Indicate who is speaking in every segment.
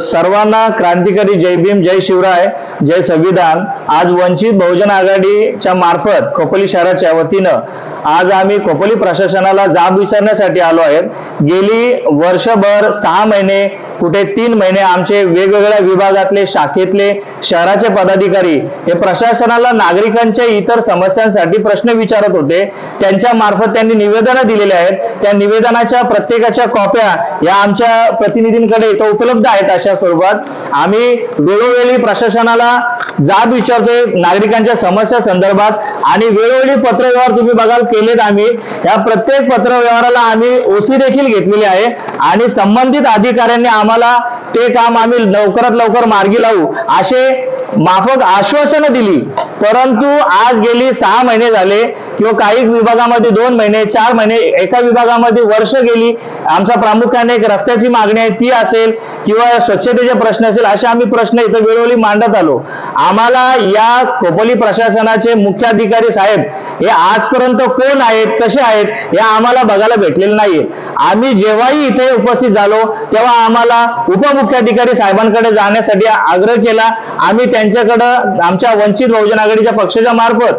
Speaker 1: सर्वांना क्रांतिकारी जय भीम जय शिवराय जय संविधान. आज वंचित बहुजन आघाडीच्या मार्फत खोपोली शहराच्या वतीनं आज आम्ही खोपोली प्रशासनाला जाब विचारण्यासाठी आलो आहेत. गेली वर्षभर सहा महिने कुठे तीन महिने आमचे वेगवेगळ्या विभागातले शाखेतले शहराचे पदाधिकारी हे प्रशासनाला नागरिकांच्या इतर समस्यांसाठी प्रश्न विचारत होते. त्यांच्या मार्फत त्यांनी निवेदनं दिलेली आहेत. त्या निवेदनाच्या प्रत्येकाच्या कॉप्या या आमच्या प्रतिनिधींकडे इथं उपलब्ध आहेत अशा स्वरूपात. आम्ही वेळोवेळी प्रशासनाला जाब विचारतोय नागरिकांच्या समस्या संदर्भात आणि वेळोवेळी पत्रव्यवहार तुम्ही बघाल केलेत आम्ही. या प्रत्येक पत्रव्यवहाराला आम्ही ओसी देखील घेतलेली आहे आणि संबंधित अधिकाऱ्यांनी आम्हाला ते काम आम्ही लवकरात लवकर मार्गी लावू असे माफक आश्वासनं दिली. परंतु आज गेली सहा महिने झाले किंवा काही विभागामध्ये दोन महिने चार महिने एका विभागामध्ये वर्ष गेली. आमचा प्रामुख्याने एक रस्त्याची मागणी आहे ती असेल किंवा स्वच्छतेचे प्रश्न असेल असे आम्ही प्रश्न इथं वेळोवेळी मांडत आलो. आम्हाला या खोपोली प्रशासनाचे मुख्याधिकारी साहेब हे आजपर्यंत कोण आहेत कसे आहेत हे आम्हाला बघायला भेटलेले नाहीये. आम्ही जेव्हाही इथे उपस्थित झालो तेव्हा आम्हाला उपमुख्याधिकारी साहेबांकडे जाण्यासाठी आग्रह केला. आम्ही त्यांच्याकडं आमच्या वंचित बहुजन आघाडीच्या पक्षाच्या मार्फत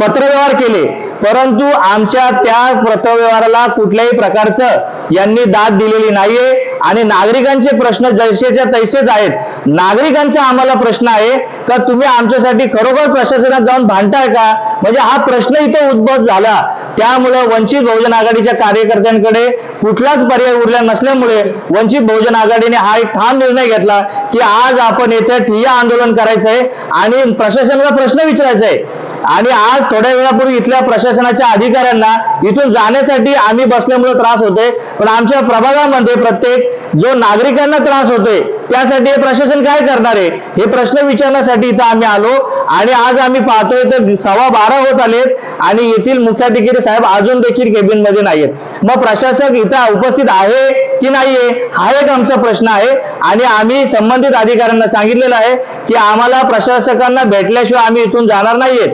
Speaker 1: पत्रव्यवहार केले. परंतु आमच्या त्या पत्रव्यवहाराला कुठल्याही प्रकारचं यांनी दाद दिलेली नाहीये. आणि नागरिकांचे प्रश्न जैसेच्या तैसेच आहेत. नागरिकांचा आम्हाला प्रश्न आहे का तुम्ही आमच्यासाठी खरोखर प्रशासनात जाऊन भांडताय का? म्हणजे हा प्रश्न इथं उद्भव झाला. त्यामुळे वंचित बहुजन आघाडीच्या कार्यकर्त्यांकडे कुठलाच पर्याय उरला नसल्यामुळे वंचित बहुजन आघाडीने हा एक ठाम निर्णय घेतला की आज आपण येथे ठिय्या आंदोलन करायचं आहे आणि प्रशासनाला प्रश्न विचारायचा आहे आणि आज थोड्या वेळापूर्वी इथल्या प्रशासनाच्या अधिकाऱ्यांना इथून जाण्यासाठी आम्ही बसल्यामुळे त्रास होतोय. पण आमच्या प्रभागामध्ये प्रत्येक जो नागरिकांना त्रास होतोय त्यासाठी हे प्रशासन काय करणार आहे? हे प्रश्न विचारण्यासाठी इथं आम्ही आलो आणि आज आम्ही पाहतोय तर सव्वा बारा होत आलेत आणि येथील मुख्याधिकारी साहेब अजून देखील केबिनमध्ये नाहीयेत. मग प्रशासक इथं उपस्थित आहे की नाहीये? हा एक आमचा प्रश्न आहे आणि आम्ही संबंधित अधिकाऱ्यांना सांगितलेलं आहे की आम्हाला प्रशासकांना भेटल्याशिवाय आम्ही इथून जाणार नाहीयेत.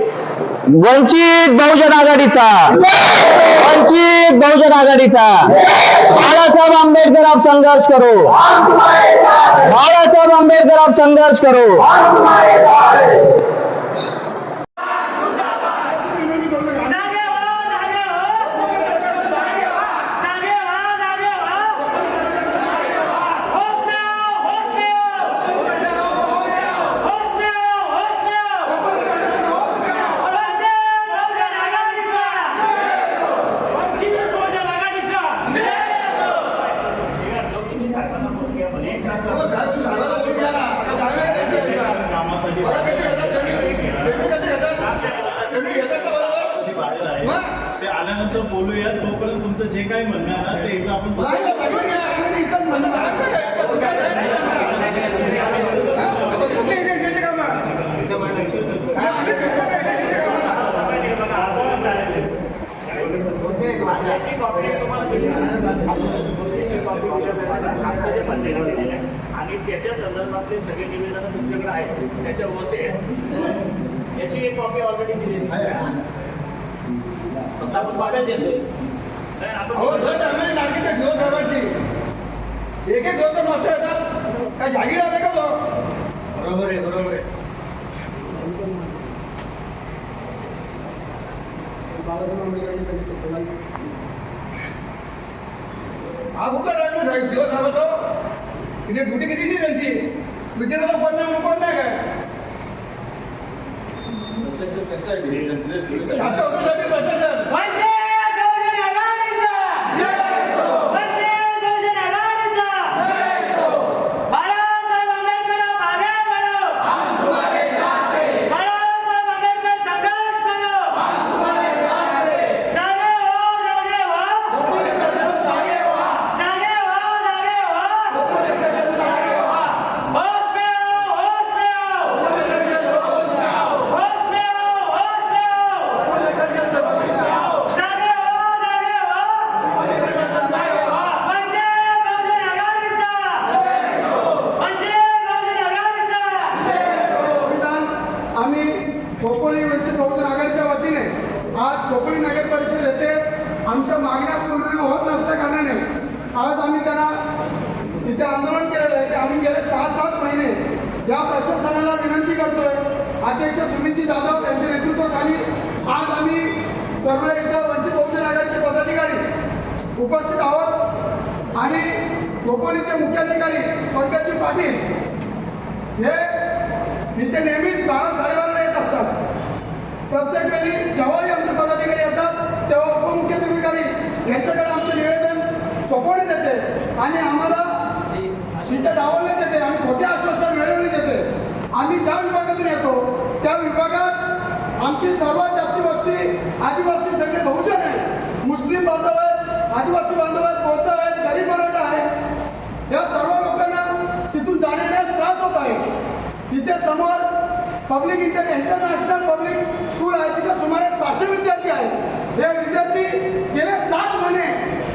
Speaker 1: वंचित बहुजन आघाडीचा. वंचित बहुजन आघाडीचा. बाळासाहेब आंबेडकर आप संघर्ष करो. बाळासाहेब आंबेडकर आप संघर्ष करो
Speaker 2: जागे व्हा जागे व्हा जागे व्हा जागे व्हा होश में आओ होश में आओ होश में आओ होश में आओ वंचित बहुजन आघाडीचा वंचित बहुजन
Speaker 3: ते आल्यानंतर बोलूया तोपर्यंत तुमचं जे काही म्हणणं आहे ना ते एकदा आपण
Speaker 2: दिली आणि त्याच्या संदर्भातले सगळे निवेदनं तुमच्याकडे आहेत. त्याच्या ओसे आहेत. याची एक कॉपी ऑलरेडी दिलेली आहे. फक्त आपण
Speaker 4: शिवसाहेबांची एक एक वाजता येतात. काय जागीर आहे का तो? बरोबर आहे बरोबर आहे. कुठला टाइम आहे? शिवसाहेबाचा तिने ड्युटी किती त्यांची? विचारायला नाही कोण नाही काय? छात्र होण्यासाठी प्रशासन
Speaker 2: वंचित बहुजन आघाडीचा वंचित बहुजन आघाडीचा बाळासाहेब आंबेडकर मागे वळो बाळासाहेब
Speaker 5: खोपोली वंचित बहुजन आघाडीच्या वतीने आज खोपोली नगर परिषद येथे आमच्या मागण्या पूर्ण होत नसल्या कारणाने आज आम्ही त्यांना इथे आंदोलन केलेलं आहे की आम्ही गेले सहा सात महिने या प्रशासनाला विनंती करतोय. अध्यक्ष सुमितजी जाधव यांच्या नेतृत्वाखाली आज आम्ही सर्व एकदा वंचित बहुजन आघाडीचे पदाधिकारी उपस्थित आहोत आणि खोपोलीचे मुख्याधिकारी पंकजी पाटील हे इथे नेहमीच बारा प्रत्येक वेळी जेव्हाही आमचे पदाधिकारी येतात तेव्हा उपमुख्याधिकारी यांच्याकडे आमचे निवेदन सोपवण्यात येते आणि आम्हाला इथे डावलण्यात येते आणि खोटे आश्वासन मिळवण्यात येते. आम्ही ज्या विभागातून येतो त्या विभागात आमची सर्वात जास्ती वस्ती आदिवासी सगळे बहुजन आहे मुस्लिम बांधव आहेत आदिवासी बांधव आहेत बौद्ध आहेत गरीब मराठा आहे. या सर्व लोकांना तिथून जाण्यास त्रास होत आहे. तिथे समोर public inter international public school आहे. तिथं सुमारे सहाशे विद्यार्थी आहेत. हे विद्यार्थी गेले सात महिने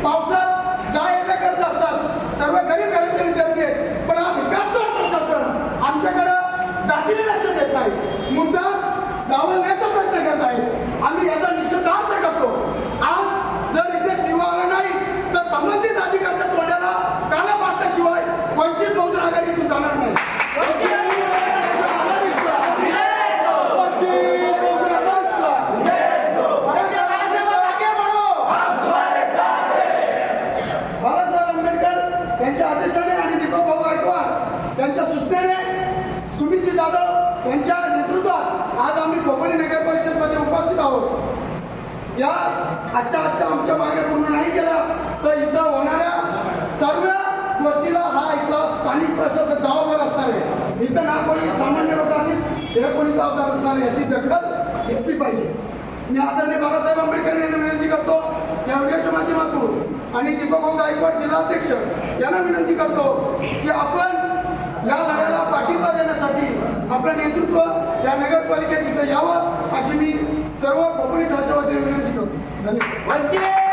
Speaker 5: पावसात जा ये करत असतात. सर्व गरीब घरातले विद्यार्थी आहेत. पण हा विकासचं प्रशासन आमच्याकडं जातीने लक्ष देत नाही. मुद्दा डावलण्याचा प्रयत्न करत आहे आम्ही याचा निषेधार्थ करतो. आज जर इथे शिवा आला नाही तर संबंधित अधिकाऱ्याच्या तोंडाला काला पाचल्याशिवाय वंचित बहुजन आघाडीतून जाणार नाही वंचित बहुजन आघाडीचा. वंचित बहुजन आघाडीचा. बाळासाहेब बाळासाहेब आगे बढो. बाळासाहेब आंबेडकर यांच्या आदेशाने आणि दीपक भाऊ गायकवाड यांच्या सूचनेने सुमितजी जाधव यांच्या नेतृत्वात आज आम्ही कोकणी नगर परिषदमध्ये उपस्थित आहोत. या आजच्या आजच्या आमच्या मागण्या पूर्ण नाही केल्या तर इथं होणाऱ्या सर्व गोष्टीला हा इथला स्थानिक प्रशासन जबाबदार असणार आहे. इथं ना कोणी सामान्य लोकांनी हे कोणी जबाबदार असणार याची दखल घेतली पाहिजे. मी आदरणीय बाबासाहेब आंबेडकर यांना विनंती करतो या व्हिडिओच्या माध्यमातून आणि दीपक गायकवाड जिल्हाध्यक्ष यांना विनंती करतो की आपण या लढ्याला पाठिंबा देण्यासाठी आपलं नेतृत्व या नगरपालिकेत तिथं यावं अशी मी सर्व कोकणी सहच्या वतीने विनंती करतो. धन्यवाद.